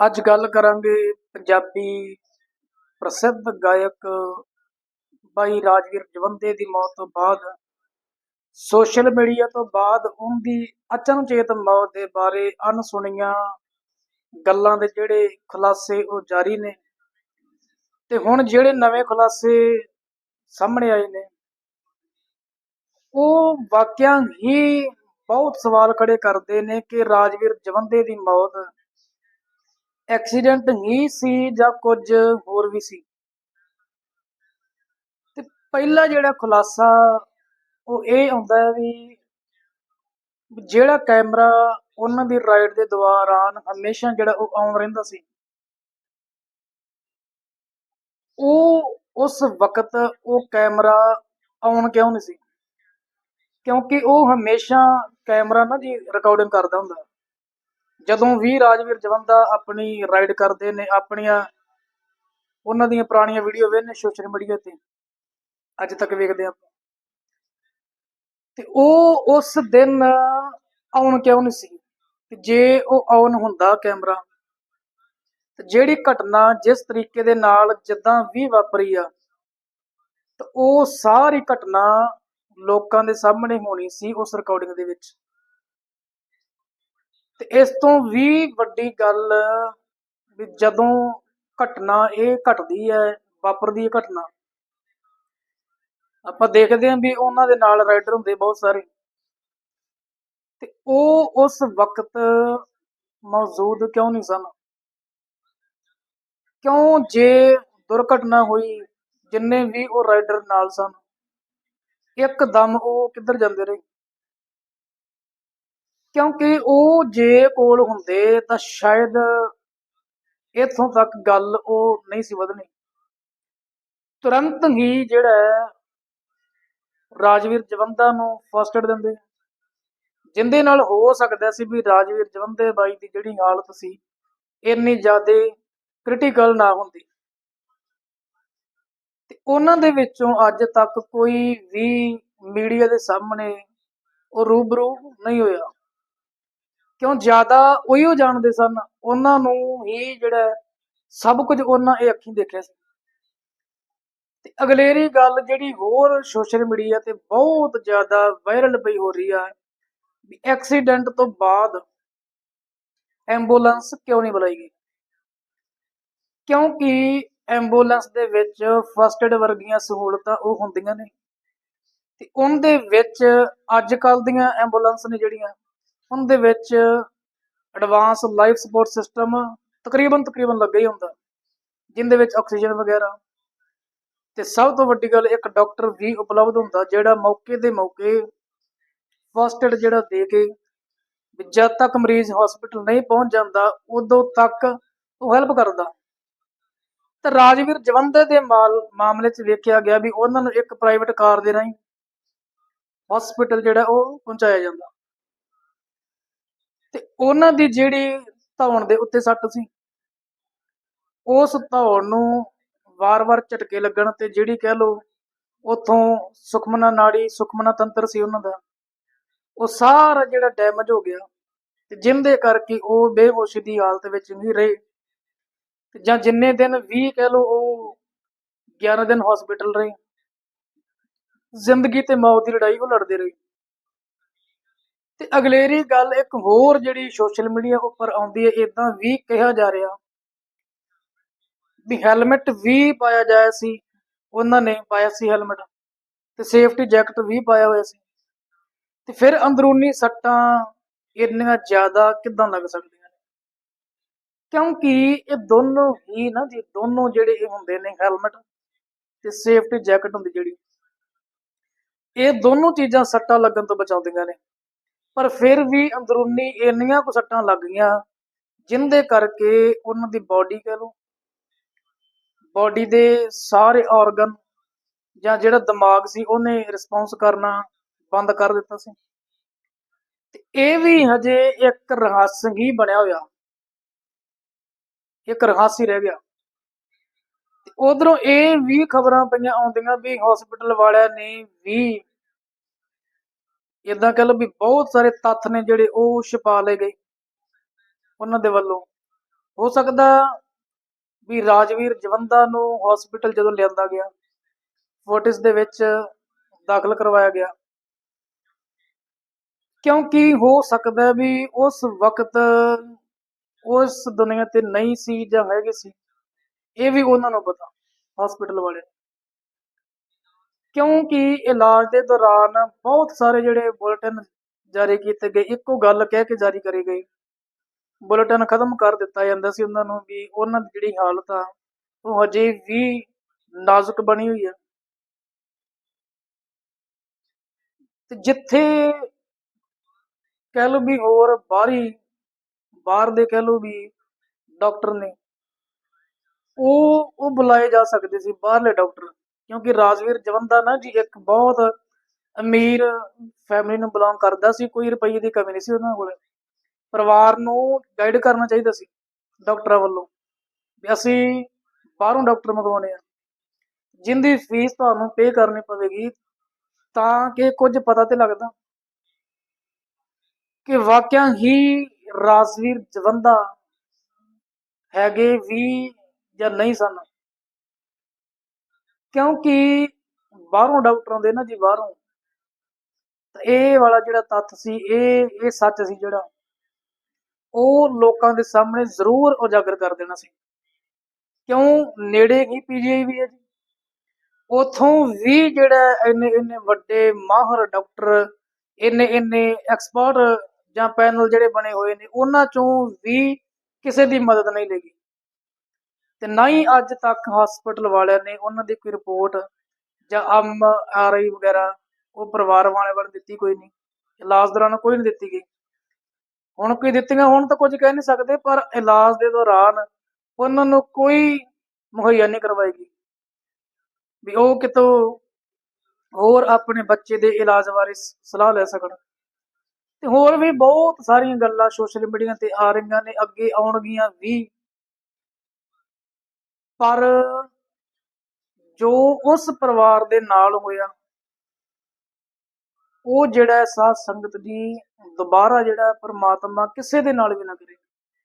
ਅੱਜ ਗੱਲ ਕਰਾਂਗੇ ਪੰਜਾਬੀ ਪ੍ਰਸਿੱਧ ਗਾਇਕ ਬਾਈ ਰਾਜਵੀਰ ਜਵੰਦੇ ਦੀ ਮੌਤ ਤੋਂ ਬਾਅਦ। ਸੋਸ਼ਲ ਮੀਡੀਆ ਤੋਂ ਬਾਅਦ ਉਹਦੀ ਅਚਨਚੇਤ ਮੌਤ ਦੇ ਬਾਰੇ ਅਣਸੁਣੀਆਂ ਗੱਲਾਂ ਦੇ ਜਿਹੜੇ ਖੁਲਾਸੇ ਉਹ ਜਾਰੀ ਨੇ। ਤੇ ਹੁਣ ਜਿਹੜੇ ਨਵੇਂ ਖੁਲਾਸੇ ਸਾਹਮਣੇ ਆਏ ਨੇ, ਉਹ ਵਾਕਿਆ ਹੀ ਬਹੁਤ ਸਵਾਲ ਖੜੇ ਕਰਦੇ ਨੇ ਕਿ ਰਾਜਵੀਰ ਜਵੰਦੇ ਦੀ ਮੌਤ ਐਕਸੀਡੈਂਟ ਹੀ ਸੀ ਜਾਂ ਕੁਝ ਹੋਰ ਵੀ ਸੀ। ਤੇ ਪਹਿਲਾ ਜਿਹੜਾ ਖੁਲਾਸਾ, ਉਹ ਇਹ ਆਉਂਦਾ ਹੈ ਵੀ ਜਿਹੜਾ ਕੈਮਰਾ ਉਹਨਾਂ ਦੀ ਰਾਈਡ ਦੇ ਦੌਰਾਨ ਹਮੇਸ਼ਾ ਜਿਹੜਾ ਉਹ ਆਨ ਰਹਿੰਦਾ ਸੀ, ਉਹ ਉਸ ਵਕਤ ਉਹ ਕੈਮਰਾ ਆਨ ਕਿਉਂ ਨਹੀਂ ਸੀ? ਕਿਉਂਕਿ ਉਹ ਹਮੇਸ਼ਾ ਕੈਮਰਾ ਨਾ ਜੀ ਰਿਕਾਰਡਿੰਗ ਕਰਦਾ ਹੁੰਦਾ। ਜਦੋਂ ਵੀ ਰਾਜਵੀਰ ਜਵੰਦਾ ਆਪਣੀ ਰਾਈਡ ਕਰਦੇ ਨੇ, ਆਪਣੀਆਂ ਉਹਨਾਂ ਦੀਆਂ ਪੁਰਾਣੀਆਂ ਵੀਡੀਓ ਵੇਖਨੇ ਸੋਸ਼ਲ ਮੀਡੀਆ ਤੇ, ਅੱਜ ਤੱਕ ਵੇਖਦੇ ਆਪਾਂ। ਤੇ ਉਹ ਉਸ ਦਿਨ ਆਉਣ ਕਿਉਂ ਨਹੀਂ ਸੀ? ਤੇ ਜੇ ਉਹ ਆਨ ਹੁੰਦਾ ਕੈਮਰਾ ਤੇ ਜਿਹੜੀ ਘਟਨਾ ਜਿਸ ਤਰੀਕੇ ਦੇ ਨਾਲ ਜਿੱਦਾਂ ਵੀ ਵਾਪਰੀ ਆ, ਤੇ ਉਹ ਸਾਰੀ ਘਟਨਾ ਲੋਕਾਂ ਦੇ ਸਾਹਮਣੇ ਹੋਣੀ ਸੀ ਉਸ ਰਿਕਾਰਡਿੰਗ ਦੇ ਵਿੱਚ। ਤੇ ਇਸ ਤੋਂ ਵੀ ਵੱਡੀ ਗੱਲ ਵੀ ਜਦੋਂ ਘਟਨਾ ਇਹ ਘਟਦੀ ਹੈ, ਵਾਪਰਦੀ ਹੈ ਘਟਨਾ, ਆਪਾਂ ਦੇਖਦੇ ਹਾਂ ਵੀ ਉਹਨਾਂ ਦੇ ਨਾਲ ਰਾਈਡਰ ਹੁੰਦੇ ਬਹੁਤ ਸਾਰੇ। ਤੇ ਉਹ ਉਸ ਵਕਤ ਮੌਜੂਦ ਕਿਉਂ ਨਹੀਂ ਸਨ? ਕਿਉਂ ਜੇ ਦੁਰਘਟਨਾ ਹੋਈ, ਜਿੰਨੇ ਵੀ ਉਹ ਰਾਈਡਰ ਨਾਲ ਸਨ, ਇੱਕਦਮ ਉਹ ਕਿੱਧਰ ਜਾਂਦੇ ਰਹੇ? ਕਿਉਂਕਿ ਉਹ ਜੇ ਕੋਲ ਹੁੰਦੇ ਤਾਂ ਸ਼ਾਇਦ ਇਥੋਂ ਤੱਕ ਗੱਲ ਉਹ ਨਹੀਂ ਸੀ ਵਧਣੀ। ਤੁਰੰਤ ਹੀ ਜਿਹੜਾ ਰਾਜਵੀਰ ਜਵੰਦਾ ਨੂੰ ਫਸਟ ਏਡ ਦਿੰਦੇ। ਜਿੰਦੇ ਨਾਲ ਹੋ ਸਕਦਾ ਸੀ ਵੀ ਰਾਜਵੀਰ ਜਵੰਦੇ ਬਾਈ ਦੀ ਜਿਹੜੀ ਹਾਲਤ ਸੀ, ਇੰਨੀ ਜ਼ਿਆਦਾ ਕ੍ਰਿਟੀਕਲ ਨਾ ਹੁੰਦੀ। ਤੇ ਉਹਨਾਂ ਦੇ ਵਿੱਚੋਂ ਅੱਜ ਤੱਕ ਕੋਈ ਵੀ ਮੀਡੀਆ ਦੇ ਸਾਹਮਣੇ ਉਹ ਰੂਬਰੂ ਨਹੀਂ ਹੋਇਆ। ਕਿਉਂ ਜ਼ਿਆਦਾ ਉਹੀ ਜਾਣਦੇ ਸਨ? ਉਹਨਾਂ ਨੂੰ ਹੀ ਜਿਹੜਾ ਸਭ ਕੁਝ ਉਹਨਾਂ ਇਹ ਅੱਖੀਂ ਦੇਖਿਆ ਸੀ। ਤੇ ਅਗਲੇਰੀ ਗੱਲ ਜਿਹੜੀ ਹੋਰ ਸੋਸ਼ਲ ਮੀਡੀਆ ਤੇ ਬਹੁਤ ਜ਼ਿਆਦਾ ਵਾਇਰਲ ਪਈ ਹੋ ਰਹੀ ਆ, ਵੀ ਐਕਸੀਡੈਂਟ ਤੋਂ ਬਾਅਦ ਐਂਬੂਲੈਂਸ ਕਿਉਂ ਨਹੀਂ ਬੁਲਾਈ ਗਈ? ਕਿਉਂਕਿ ਐਂਬੂਲੈਂਸ ਦੇ ਵਿੱਚ ਫਸਟ ਏਡ ਵਰਗੀਆਂ ਸਹੂਲਤਾਂ ਉਹ ਹੁੰਦੀਆਂ ਨੇ। ਤੇ ਉਹਦੇ ਵਿੱਚ ਅੱਜ ਕੱਲ ਦੀਆਂ ਐਂਬੂਲੈਂਸ ਨੇ ਜਿਹੜੀਆਂ ਉਹਦੇ ਵਿੱਚ ਐਡਵਾਂਸ ਲਾਈਫ ਸਪੋਰਟ ਸਿਸਟਮ ਤਕਰੀਬਨ ਤਕਰੀਬਨ ਲੱਗਾ ਹੀ ਹੁੰਦਾ ਜਿੰਦੇ ਵਿੱਚ ਆਕਸੀਜਨ ਵਗੈਰਾ। ਤੇ ਸਭ ਤੋਂ ਵੱਡੀ ਗੱਲ, ਇੱਕ ਡਾਕਟਰ ਵੀ ਉਪਲਬਧ ਹੁੰਦਾ ਜਿਹੜਾ ਮੌਕੇ ਦੇ ਮੌਕੇ ਫਸਟ ਏਡ ਜਿਹੜਾ ਦੇ ਕੇ ਵੀ ਜਦ ਤੱਕ ਮਰੀਜ਼ ਹਸਪੀਟਲ ਨਹੀਂ ਪਹੁੰਚ ਜਾਂਦਾ, ਉਦੋਂ ਤੱਕ ਉਹ ਹੈਲਪ ਕਰਦਾ। ਤੇ ਰਾਜਵੀਰ ਜਵੰਦੇ ਦੇ ਮਾਲ, ਮਾਮਲੇ 'ਚ ਵੇਖਿਆ ਗਿਆ ਵੀ ਉਹਨਾਂ ਨੂੰ ਇੱਕ ਪ੍ਰਾਈਵੇਟ ਕਾਰ ਦੇ ਰਾਹੀਂ ਹਸਪੀਟਲ ਜਿਹੜਾ ਉਹ ਪਹੁੰਚਾਇਆ ਜਾਂਦਾ। ਤੇ ਉਹਨਾਂ ਦੀ ਜਿਹੜੀ ਧੌਣ ਦੇ ਉੱਤੇ ਸੱਟ ਸੀ, ਉਸ ਧੌਣ ਨੂੰ ਵਾਰ-ਵਾਰ ਝਟਕੇ ਲੱਗਣ ਤੇ ਜਿਹੜੀ ਕਹਿ ਲੋ ਉਥੋਂ ਸੁਖਮਨਾ ਨਾੜੀ, ਸੁਖਮਨਾ ਤੰਤਰ ਸੀ ਉਹਨਾਂ ਦਾ, ਉਹ ਸਾਰਾ ਜਿਹੜਾ ਡੈਮੇਜ ਹੋ ਗਿਆ ਤੇ ਜਿੰਦੇ ਕਰਕੇ ਉਹ ਬੇਹੋਸ਼ੀ ਦੀ ਹਾਲਤ ਵਿੱਚ ਨਹੀਂ ਰਹੇ। ਤੇ ਜਾਂ ਜਿੰਨੇ ਦਿਨ ਵੀ ਕਹਿ ਲੋ ਉਹ 11 ਦਿਨ ਹਸਪੀਟਲ ਰਹੇ, ਜ਼ਿੰਦਗੀ ਤੇ ਮੌਤ ਦੀ ਲੜਾਈ ਉਹ ਲੜਦੇ ਰਹੇ। ਤੇ ਅਗਲੇਰੀ ਗੱਲ ਇੱਕ ਹੋਰ ਜਿਹੜੀ ਸੋਸ਼ਲ ਮੀਡੀਆ ਉੱਪਰ ਆਉਂਦੀ ਹੈ ਇਦਾਂ ਵੀ ਕਿਹਾ ਜਾ ਰਿਹਾ ਵੀ ਹੈਲਮਟ ਵੀ ਪਾਇਆ ਜਾਇਆ ਸੀ, ਉਹਨਾਂ ਨੇ ਪਾਇਆ ਸੀ ਹੈਲਮਟ ਤੇ ਸੇਫਟੀ ਜੈਕਟ ਵੀ ਪਾਇਆ ਹੋਇਆ ਸੀ। ਤੇ ਫਿਰ ਅੰਦਰੂਨੀ ਸੱਟਾਂ ਇੰਨੀਆਂ ਜ਼ਿਆਦਾ ਕਿਦਾਂ ਲੱਗ ਸਕਦੀਆਂ ਨੇ? ਕਿਉਂਕਿ ਇਹ ਦੋਨੋਂ ਹੀ ਨਾ, ਜੀ ਦੋਨੋਂ ਜਿਹੜੇ ਇਹ ਹੁੰਦੇ ਨੇ ਹੈਲਮਟ ਤੇ ਸੇਫਟੀ ਜੈਕਟ ਹੁੰਦੀ ਜਿਹੜੀ, ਇਹ ਦੋਨੋਂ ਚੀਜ਼ਾਂ ਸੱਟਾਂ ਲੱਗਣ ਤੋਂ ਬਚਾਉਂਦੀਆਂ ਨੇ। ਪਰ ਫਿਰ ਵੀ ਅੰਦਰੂਨੀ ਇੰਨੀਆਂ ਕੁ ਸੱਟਾਂ ਲੱਗ ਗਈਆਂ, ਜਿੰਦੇ ਕਰਕੇ ਉਹਨਾਂ ਦੀ ਬਾਡੀ ਕਹ ਲਓ ਬਾਡੀ ਦੇ ਸਾਰੇ ਆਰਗਨ ਜਾਂ ਜਿਹੜਾ ਦਿਮਾਗ ਸੀ ਉਹਨੇ ਰਿਸਪੌਂਸ ਕਰਨਾ ਬੰਦ ਕਰ ਦਿੱਤਾ ਸੀ। ਤੇ ਇਹ ਵੀ ਹਜੇ ਇੱਕ ਰਹੱਸ ਹੀ ਬਣਿਆ ਹੋਇਆ। ਇੱਕ ਰਹੱਸ ਹੀ ਰਹਿ ਗਿਆ। ਤੇ ਉਧਰੋਂ ਇਹ ਵੀ ਖਬਰਾਂ ਪਈਆਂ ਆਉਂਦੀਆਂ ਵੀ ਹਸਪੀਟਲ ਵਾਲਿਆਂ ਨੇ ਵੀ ਇਦਾਂ ਕਹਿ ਲਓ ਵੀ ਬਹੁਤ ਸਾਰੇ ਤੱਥ ਨੇ ਜਿਹੜੇ ਉਹ ਛਪਾ ਲਏ ਗਏ ਉਹਨਾਂ ਦੇ ਵੱਲੋਂ। ਹੋ ਸਕਦਾ ਵੀ ਰਾਜਵੀਰ ਜਵੰਦਾ ਨੂੰ ਹਸਪੀਟਲ ਜਦੋਂ ਲਿਆਂਦਾ ਗਿਆ ਫੋਰਟਿਸ ਦੇ ਵਿੱਚ ਦਾਖਲ ਕਰਵਾਇਆ ਗਿਆ। ਕਿਉਂਕਿ ਹੋ ਸਕਦਾ ਵੀ ਉਸ ਵਕਤ ਉਸ ਦੁਨੀਆ ਤੇ ਨਹੀਂ ਸੀ ਜਾਂ ਹੈਗੇ ਸੀ, ਇਹ ਵੀ ਉਹਨਾਂ ਨੂੰ ਪਤਾ ਹਸਪੀਟਲ ਵਾਲੇ ਕਿਉਂਕਿ ਇਲਾਜ ਦੇ ਦੌਰਾਨ ਬਹੁਤ ਸਾਰੇ ਜਿਹੜੇ ਬੁਲੇਟਿਨ ਜਾਰੀ ਕੀਤੇ ਗਏ, ਇੱਕੋ ਗੱਲ ਕਹਿ ਕੇ ਜਾਰੀ ਕਰੇ ਗਏ ਬੁਲੇਟਿਨ ਖਤਮ ਕਰ ਦਿੱਤਾ ਜਾਂਦਾ ਸੀ ਉਹਨਾਂ ਨੂੰ ਵੀ ਉਹਨਾਂ ਦੀ ਜਿਹੜੀ ਹਾਲਤ ਆ, ਉਹ ਹਜੇ ਵੀ ਨਾਜ਼ੁਕ ਬਣੀ ਹੋਈ ਹੈ ਤੇ ਜਿੱਥੇ ਕਹਿ ਲਓ ਵੀ ਹੋਰ ਬਾਹਰੀ, ਬਾਹਰ ਦੇ ਕਹਿ ਲਓ ਵੀ ਡਾਕਟਰ ਨੇ, ਉਹ ਉਹ ਬੁਲਾਏ ਜਾ ਸਕਦੇ ਸੀ ਬਾਹਰਲੇ ਡਾਕਟਰ। ਕਿਉਂਕਿ ਰਾਜਵੀਰ ਜਵੰਦਾ ਨਾ ਜੀ ਇੱਕ ਬਹੁਤ ਅਮੀਰ ਫੈਮਿਲੀ ਨੂੰ ਬਿਲੋਂਗ ਕਰਦਾ ਸੀ, ਕੋਈ ਰੁਪਈਏ ਦੀ ਕਮੀ ਨਹੀਂ ਸੀ ਉਹਨਾਂ ਕੋਲ। ਪਰਿਵਾਰ ਨੂੰ ਗਾਈਡ ਕਰਨਾ ਚਾਹੀਦਾ ਸੀ ਡਾਕਟਰਾਂ ਵੱਲੋਂ ਵੀ ਅਸੀਂ ਬਾਹਰੋਂ ਡਾਕਟਰ ਮੰਗਵਾਉਣੇ ਆ। ਜਿੰਦੀ ਫੀਸ ਤੁਹਾਨੂੰ ਪੇ ਕਰਨੀ ਪਵੇਗੀ ਤਾਂ ਕਿ ਕੁਝ ਪਤਾ ਤੇ ਲੱਗਦਾ ਕਿ ਵਾਕਿਆ ਹੀ ਰਾਜਵੀਰ ਜਵੰਦਾ ਹੈਗੇ ਵੀ ਜਾਂ ਨਹੀਂ ਸਨ। ਕਿਉਂਕਿ ਬਾਹਰੋਂ ਡਾਕਟਰ ਆਉਂਦੇ ਨਾ ਜੀ, ਬਾਹਰੋਂ। ਇਹ ਵਾਲਾ ਜਿਹੜਾ ਤੱਥ ਸੀ, ਇਹ ਇਹ ਸੱਚ ਸੀ ਜਿਹੜਾ। ਉਹ ਲੋਕਾਂ ਦੇ ਸਾਹਮਣੇ ਜ਼ਰੂਰ ਉਜਾਗਰ ਕਰ ਦੇਣਾ ਸੀ। ਕਿਉਂ? ਨੇੜੇ ਹੀ ਪੀਜੀਆਈ ਵੀ ਹੈ ਜੀ। ਉਥੋਂ ਵੀ ਜਿਹੜਾ ਇੰਨੇ ਇੰਨੇ ਵੱਡੇ ਮਾਹਰ ਡਾਕਟਰ, ਇੰਨੇ ਇੰਨੇ ਐਕਸਪਰਟ ਜਾਂ ਪੈਨਲ ਜਿਹੜੇ ਬਣੇ ਹੋਏ ਨੇ, ਉਹਨਾਂ ਚੋਂ ਵੀ ਕਿਸੇ ਦੀ ਮਦਦ ਨਹੀਂ ਲਈ ਤੇ ਨਾ ਹੀ ਅੱਜ ਤੱਕ ਹਸਪੀਟਲ ਵਾਲਿਆਂ ਨੇ ਉਹਨਾਂ ਦੀ ਕੋਈ ਰਿਪੋਰਟ ਜਾਂ ਐਮ ਆਰ ਆਈ ਵਗੈਰਾ ਉਹ ਪਰਿਵਾਰ ਵਾਲਿਆਂ ਵੱਲ ਦਿੱਤੀ ਕੋਈ ਨਹੀਂ, ਇਲਾਜ ਦੌਰਾਨ ਕੋਈ ਨਹੀਂ ਦਿੱਤੀ ਗਈ। ਹੁਣ ਕੋਈ ਦਿੱਤੀਆਂ ਹੁਣ ਤਾਂ ਕੁਝ ਕਹਿ ਨਹੀਂ ਸਕਦੇ, ਪਰ ਇਲਾਜ ਦੇ ਦੌਰਾਨ ਉਹਨਾਂ ਨੂੰ ਕੋਈ ਮੁਹੱਈਆ ਨਹੀਂ ਕਰਵਾਈ ਗਈ ਵੀ ਉਹ ਕਿਤੋਂ ਹੋਰ ਆਪਣੇ ਬੱਚੇ ਦੇ ਇਲਾਜ ਬਾਰੇ ਸਲਾਹ ਲੈ ਸਕਣ। ਤੇ ਹੋਰ ਵੀ ਬਹੁਤ ਸਾਰੀਆਂ ਗੱਲਾਂ ਸੋਸ਼ਲ ਮੀਡੀਆ ਤੇ ਆ ਰਹੀਆਂ ਨੇ, ਅੱਗੇ ਆਉਣਗੀਆਂ ਵੀ। ਪਰ ਜੋ ਉਸ ਪਰਿਵਾਰ ਦੇ ਨਾਲ ਹੋਇਆ, ਉਹ ਜਿਹੜਾ ਹੈ ਸਾਧ ਸੰਗਤ ਦੀ ਦੁਬਾਰਾ ਜਿਹੜਾ ਪਰਮਾਤਮਾ ਕਿਸੇ ਦੇ ਨਾਲ ਵੀ ਨਾ ਕਰੇ।